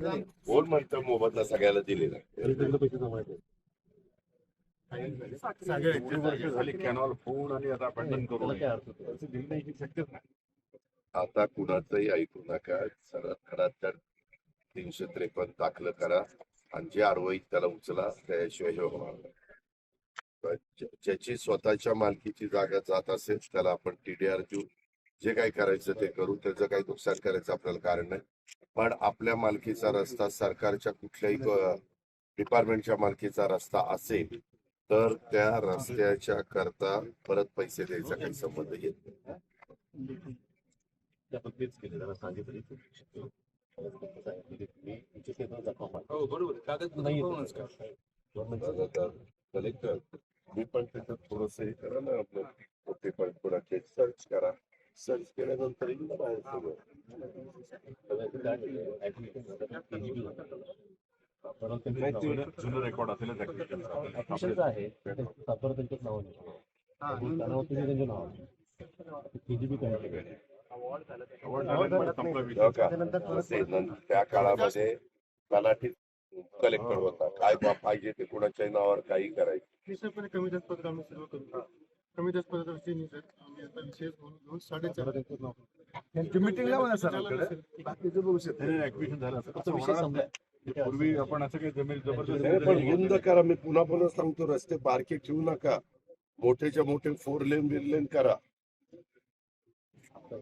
कोण म्हणतं मोबदला सगळ्याला दिलेला झाली कॅनॉल फोड आणि आता अबॅन्डन करू आता कुणाचंही ऐकू नका. सरळ खरा तर तीनशे त्रेपन्न दाखल करा आणि जे आरवाई त्याला उचला त्याशिवाय हे ज्याची स्वतःच्या मालकीची जागा जात असेल त्याला आपण टीडीआर देऊ जे काही करायचं ते करू. त्याचं काही नुकसान करायचं आपल्याला कारण नाही. पण आपल्या मालकीचा रस्ता सरकारच्या कुठल्याही डिपार्टमेंटच्या मालकीचा रस्ता असेल तर त्या रस्त्याच्या करता परत पैसे द्यायचा काही संबंध येत. हो दादा, कलेक्टर मी पण त्याच्यात थोडस हे करा ना आपलं. ते पण कोणाचे सर्च करा. सर्च केल्यानंतर जुनं रेकॉर्ड असेलच application चं. Application चं आहे ते सातारा त्यांच्याच नावाने त्यानावरती त्यांच्या नावाने PGP कमिटी Award झालं, संपला विषय. हो का? ते नंतर त्या काळामध्ये तलाठी कलेक्टर होता काय पाहिजे ते कुणाच्याही नावावर काही करायचं कमी जास्त पत्र आम्ही करू कमी जास्त सर आम्ही आता विशेष घेऊन साडेचार मीटिंग लावा ना सर झालं आमच्याकडे. नसेल. बाकीचं बघू शकतो. नाही, नाही, acquisition झालं असं. तो विषय होणार संपलाय नाही. पूर्वी आपण असं काही जमीन नाही, पण जबरदस्त रुंद करा मी पुन्हा पुन्हा सांगतो रस्ते बारके ठेवू नका मोठेच्या मोठे फोर लेन बिर लेन करा आता